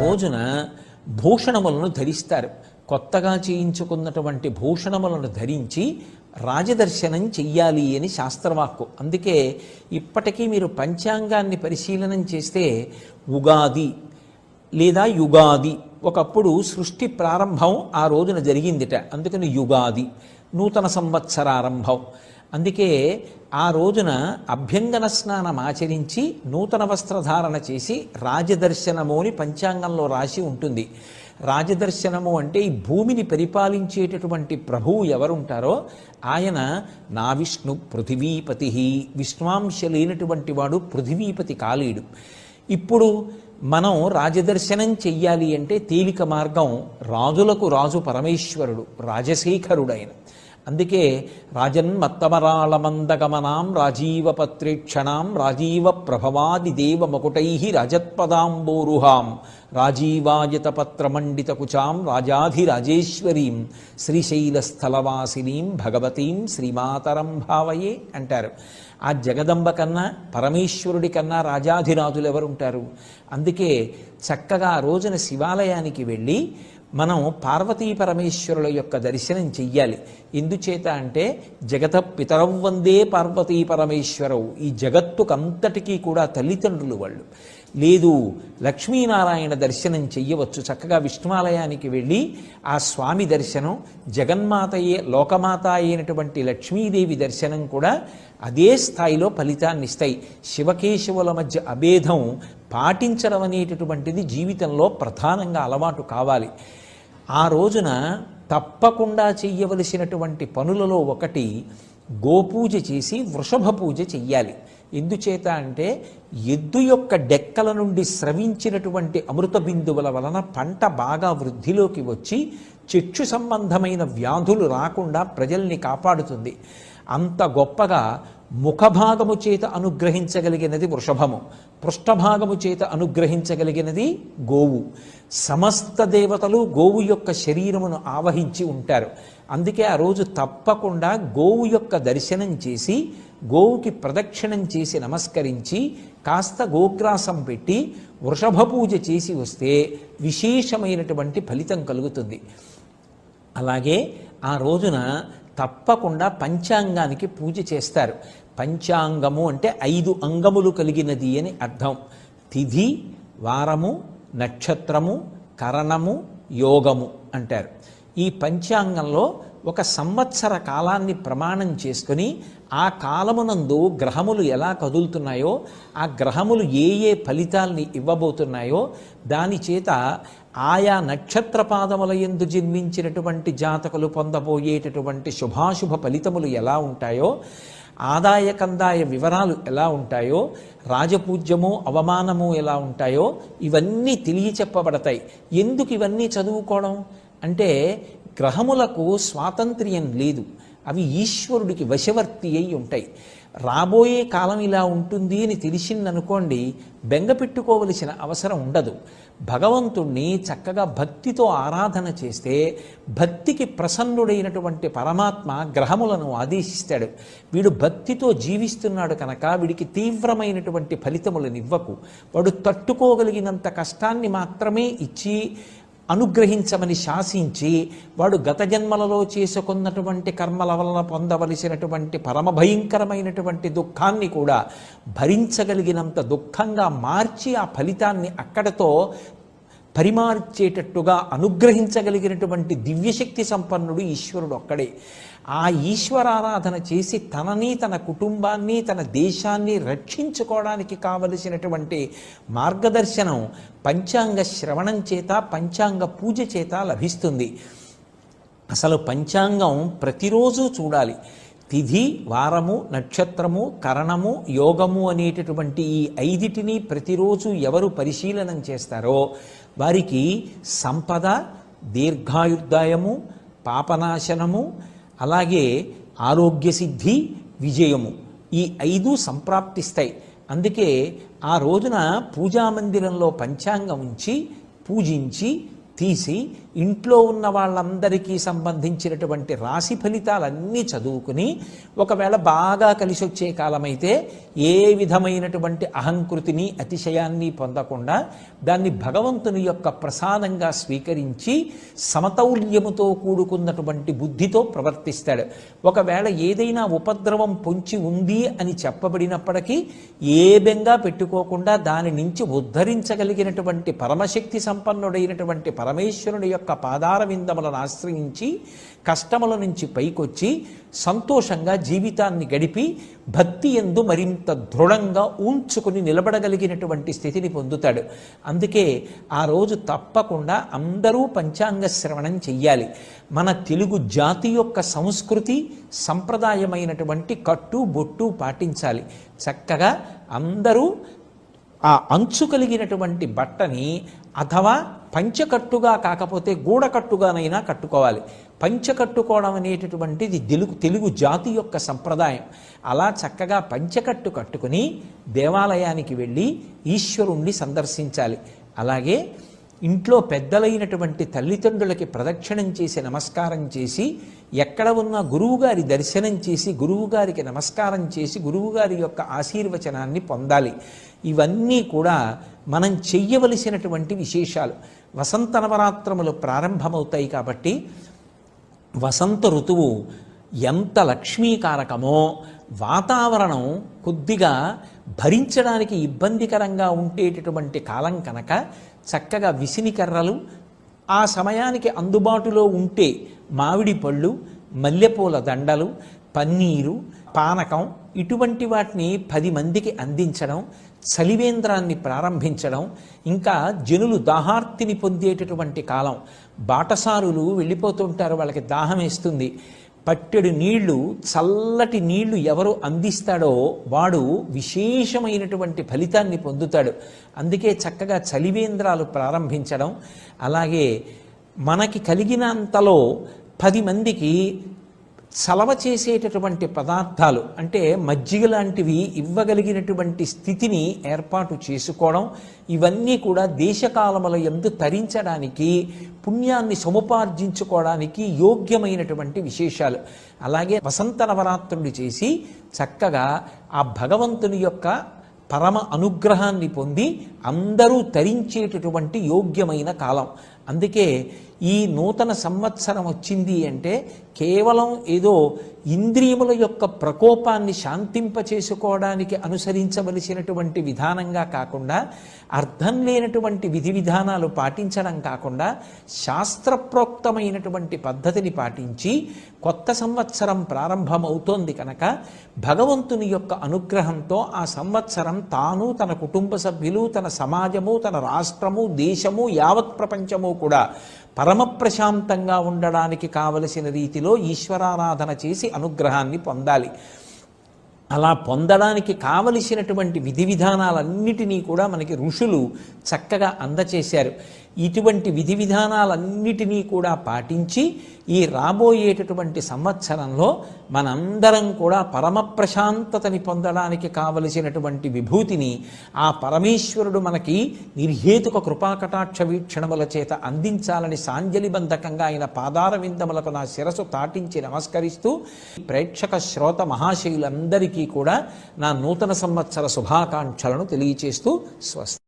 రోజున భూషణములను ధరిస్తారు. కొత్తగా చేయించుకున్నటువంటి భూషణములను ధరించి రాజదర్శనం చెయ్యాలి అని శాస్త్రవాక్కు. అందుకే ఇప్పటికీ మీరు పంచాంగాన్ని పరిశీలనం చేస్తే ఉగాది లేదా యుగాది ఒకప్పుడు సృష్టి ప్రారంభం ఆ రోజున జరిగిందిట. అందుకని యుగాది నూతన సంవత్సరారంభం. అందుకే ఆ రోజున అభ్యంగన స్నానం ఆచరించి నూతన వస్త్రధారణ చేసి రాజదర్శనము అని పంచాంగంలో రాసి ఉంటుంది. రాజదర్శనము అంటే ఈ భూమిని పరిపాలించేటటువంటి ప్రభువు ఎవరుంటారో ఆయన నా విష్ణు పృథివీపతి. విశ్వాంశ లేనటువంటి వాడు పృథివీపతి కాలేడు. ఇప్పుడు మనం రాజదర్శనం చెయ్యాలి అంటే తేలిక మార్గం రాజులకు రాజు పరమేశ్వరుడు రాజశేఖరుడైన అందుకే రాజన్మత్తమరాళమందగమనాం రాజీవపత్రేక్షణాం రాజీవ ప్రభవాది దేవ మకుటై రజత్పదాంబోరుహాం రాజీవాయతపత్రమండిత కుచాం రాజాధిరాజేశ్వరీం శ్రీశైలస్థలవాసినీం భగవతీం శ్రీమాతరం భావయే అంటారు. ఆ జగదంబ కన్నా పరమేశ్వరుడి కన్నా రాజాధిరాజులు ఎవరుంటారు అందుకే చక్కగా ఆ రోజున శివాలయానికి వెళ్ళి మనం పార్వతీ పరమేశ్వరుల యొక్క దర్శనం చెయ్యాలి. ఎందుచేత అంటే జగత పితరం వందే పార్వతీ పరమేశ్వరవు. ఈ జగత్తుకంతటికీ కూడా తల్లిదండ్రులు వాళ్ళు. లేదు లక్ష్మీనారాయణ దర్శనం చెయ్యవచ్చు. చక్కగా విష్ణువాలయానికి వెళ్ళి ఆ స్వామి దర్శనం జగన్మాతయే లోకమాత అయినటువంటి లక్ష్మీదేవి దర్శనం కూడా అదే స్థాయిలో ఫలితాన్ని ఇస్తాయి శివకేశవుల మధ్య అభేదం పాటించడం అనేటటువంటిది జీవితంలో ప్రధానంగా అలవాటు కావాలి. ఆ రోజున తప్పకుండా చెయ్యవలసినటువంటి పనులలో ఒకటి గోపూజ చేసి వృషభ పూజ చెయ్యాలి. ఎందుచేత అంటే ఎద్దు యొక్క డెక్కల నుండి స్రవించినటువంటి అమృత బిందువుల వలన పంట బాగా వృద్ధిలోకి వచ్చి చెచ్చు సంబంధమైన వ్యాధులు రాకుండా ప్రజల్ని కాపాడుతుంది. అంత గొప్పగా ముఖభాగము చేత అనుగ్రహించగలిగినది వృషభము పృష్ఠభాగము చేత అనుగ్రహించగలిగినది గోవు. సమస్త దేవతలు గోవు యొక్క శరీరమును ఆవహించి ఉంటారు. అందుకే ఆ రోజు తప్పకుండా గోవు యొక్క దర్శనం చేసి గోవుకి ప్రదక్షిణం చేసి నమస్కరించి కాస్త గోగ్రాసం పెట్టి వృషభ పూజ చేసి వస్తే విశేషమైనటువంటి ఫలితం కలుగుతుంది. అలాగే ఆ రోజున తప్పకుండా పంచాంగానికి పూజ చేస్తారు. పంచాంగము అంటే ఐదు అంగములు కలిగినది అని అర్థం. తిథి వారము నక్షత్రము కరణము యోగము అంటారు. ఈ పంచాంగంలో ఒక సంవత్సర కాలాన్ని ప్రమాణం చేసుకుని ఆ కాలమునందు గ్రహములు ఎలా కదులుతున్నాయో ఆ గ్రహములు ఏ ఏ ఫలితాల్ని ఇవ్వబోతున్నాయో దాని చేత ఆయా నక్షత్ర పాదముల ఎందు జన్మించినటువంటి జాతకులు పొందబోయేటటువంటి శుభాశుభ ఫలితములు ఎలా ఉంటాయో ఆదాయ కందాయ వివరాలు ఎలా ఉంటాయో రాజపూజ్యము అవమానము ఎలా ఉంటాయో ఇవన్నీ తెలియ చెప్పబడతాయి ఎందుకు ఇవన్నీ చదువుకోవడం? అంటే గ్రహములకు స్వాతంత్ర్యం లేదు. అవి ఈశ్వరుడికి వశవర్తి అయి ఉంటాయి. రాబోయే కాలం ఇలా ఉంటుంది అని తెలిసిందనుకోండి బెంగ పెట్టుకోవలసిన అవసరం ఉండదు. భగవంతుణ్ణి చక్కగా భక్తితో ఆరాధన చేస్తే భక్తికి ప్రసన్నుడైనటువంటి పరమాత్మ గ్రహములను ఆదేశిస్తాడు. వీడు భక్తితో జీవిస్తున్నాడు కనుక వీడికి తీవ్రమైనటువంటి ఫలితములను ఇవ్వకు. వాడు తట్టుకోగలిగినంత కష్టాన్ని మాత్రమే ఇచ్చి అనుగ్రహించమని శాసించి వాడు గత జన్మలలో చేసుకున్నటువంటి కర్మల వలన పొందవలసినటువంటి పరమ భయంకరమైనటువంటి దుఃఖాన్ని కూడా భరించగలిగినంత దుఃఖంగా మార్చి ఆ ఫలితాన్ని అక్కడతో పరిమార్చేటట్టుగా అనుగ్రహించగలిగినటువంటి దివ్యశక్తి సంపన్నుడు ఈశ్వరుడు ఒక్కడే. ఆ ఈశ్వరారాధన చేసి తనని తన కుటుంబాన్ని తన దేశాన్ని రక్షించుకోవడానికి కావలసినటువంటి మార్గదర్శనం పంచాంగ శ్రవణం చేత పంచాంగ పూజ చేత లభిస్తుంది. అసలు పంచాంగం ప్రతిరోజు చూడాలి. తిథి వారము నక్షత్రము కరణము యోగము అనేటటువంటి ఈ ఐదిటిని ప్రతిరోజు ఎవరు పరిశీలనం చేస్తారో వారికి సంపద దీర్ఘాయుర్దాయము పాపనాశనము అలాగే ఆరోగ్య సిద్ధి విజయము. ఈ ఐదు సంప్రాప్తిస్తాయి. అందుకే ఆ రోజున పూజామందిరంలో పంచాంగం ఉంచి పూజించి తీసి ఇంట్లో ఉన్న వాళ్ళందరికీ సంబంధించినటువంటి రాశి ఫలితాలన్నీ చదువుకుని ఒకవేళ బాగా కలిసి వచ్చే కాలమైతే ఏ విధమైనటువంటి అహంకృతిని అతిశయాన్ని పొందకుండా దాన్ని భగవంతుని యొక్క ప్రసాదంగా స్వీకరించి సమతౌల్యముతో కూడుకున్నటువంటి బుద్ధితో ప్రవర్తిస్తాడు. ఒకవేళ ఏదైనా ఉపద్రవం పొంచి ఉంది అని చెప్పబడినప్పటికీ ఏ బెంగా పెట్టుకోకుండా దాని నుంచి ఉద్ధరించగలిగినటువంటి పరమశక్తి సంపన్నుడైనటువంటి పరమేశ్వరుని యొక్క పాదార విందములను ఆశ్రయించి కష్టముల నుంచి పైకొచ్చి సంతోషంగా జీవితాన్ని గడిపి భక్తి ఎందు మరింత దృఢంగా ఉంచుకుని నిలబడగలిగినటువంటి స్థితిని పొందుతాడు. అందుకే ఆ రోజు తప్పకుండా అందరూ పంచాంగ శ్రవణం చెయ్యాలి. మన తెలుగు జాతి యొక్క సంస్కృతి సంప్రదాయమైనటువంటి కట్టు బొట్టు పాటించాలి. చక్కగా అందరూ ఆ అంచు కలిగినటువంటి బట్టని అథవా పంచకట్టుగా కాకపోతే గూడకట్టుగానైనా కట్టుకోవాలి. పంచకట్టుకోవడం అనేటటువంటిది తెలుగు తెలుగు జాతి యొక్క సంప్రదాయం. అలా చక్కగా పంచకట్టు కట్టుకుని దేవాలయానికి వెళ్ళి ఈశ్వరుణ్ణి సందర్శించాలి. అలాగే ఇంట్లో పెద్దలైనటువంటి తల్లిదండ్రులకి ప్రదక్షిణం చేసి నమస్కారం చేసి ఎక్కడ ఉన్న గురువుగారి దర్శనం చేసి గురువుగారికి నమస్కారం చేసి గురువుగారి యొక్క ఆశీర్వచనాన్ని పొందాలి. ఇవన్నీ కూడా మనం చెయ్యవలసినటువంటి విశేషాలు. వసంత నవరాత్రములు ప్రారంభమవుతాయి కాబట్టి వసంత ఋతువు ఎంత లక్ష్మీకారకమో వాతావరణం కొద్దిగా భరించడానికి ఇబ్బందికరంగా ఉండేటటువంటి కాలం కనుక చక్కగా విసిని కర్రలు ఆ సమయానికి అందుబాటులో ఉంటే మామిడి పళ్ళు మల్లెపూల దండలు పన్నీరు పానకం ఇటువంటి వాటిని పది మందికి అందించడం చలివేంద్రాన్ని ప్రారంభించడం ఇంకా జనులు దాహార్తిని పొందేటటువంటి కాలం. బాటసారులు వెళ్ళిపోతుంటారు వాళ్ళకి దాహం వేస్తుంది. పట్టెడు నీళ్ళు చల్లటి నీళ్ళు ఎవరు అందిస్తాడో వాడు విశేషమైనటువంటి ఫలితాన్ని పొందుతాడు. అందుకే చక్కగా చలివేంద్రాలు ప్రారంభించడం. అలాగే మనకి కలిగినంతలో పది మందికి చలవ చేసేటటువంటి పదార్థాలు అంటే మజ్జిగ లాంటివి ఇవ్వగలిగినటువంటి స్థితిని ఏర్పాటు చేసుకోవడం ఇవన్నీ కూడా దేశకాలముల ఎందు తరించడానికి పుణ్యాన్ని సముపార్జించుకోవడానికి యోగ్యమైనటువంటి విశేషాలు. అలాగే వసంత నవరాత్రులు చేసి చక్కగా ఆ భగవంతుని యొక్క పరమ అనుగ్రహాన్ని పొంది అందరూ తరించేటటువంటి యోగ్యమైన కాలం. అందుకే ఈ నూతన సంవత్సరం వచ్చింది అంటే కేవలం ఏదో ఇంద్రియముల యొక్క ప్రకోపాన్ని శాంతింపచేసుకోవడానికి అనుసరించవలసినటువంటి విధానంగా కాకుండా అర్థం లేనటువంటి విధి విధానాలు పాటించడం కాకుండా శాస్త్రప్రోక్తమైనటువంటి పద్ధతిని పాటించి కొత్త సంవత్సరం ప్రారంభమవుతోంది కనుక భగవంతుని యొక్క అనుగ్రహంతో ఆ సంవత్సరం తాను తన కుటుంబ సభ్యులు తన సమాజము తన రాష్ట్రము దేశము యావత్ ప్రపంచము కూడా పరమ ప్రశాంతంగా ఉండడానికి కావలసిన రీతిలో ఈశ్వరారాధన చేసి అనుగ్రహాన్ని పొందాలి. అలా పొందడానికి కావలసినటువంటి విధి విధానాలన్నిటినీ కూడా మనకి ఋషులు చక్కగా అందచేశారు. ఇటువంటి విధి విధానాలన్నిటినీ కూడా పాటించి ఈ రాబోయేటటువంటి సంవత్సరంలో మనందరం కూడా పరమ ప్రశాంతతని పొందడానికి కావలసినటువంటి విభూతిని ఆ పరమేశ్వరుడు మనకి నిర్హేతుక కృపాకటాక్ష వీక్షణముల చేత అందించాలని సాంజలిబంధకంగా ఆయన పాదార విందములకు నా శిరసు తాటించి నమస్కరిస్తూ ప్రేక్షక శ్రోత మహాశయులందరికీ కూడా నా నూతన సంవత్సర శుభాకాంక్షలను తెలియచేస్తూ స్వస్తి.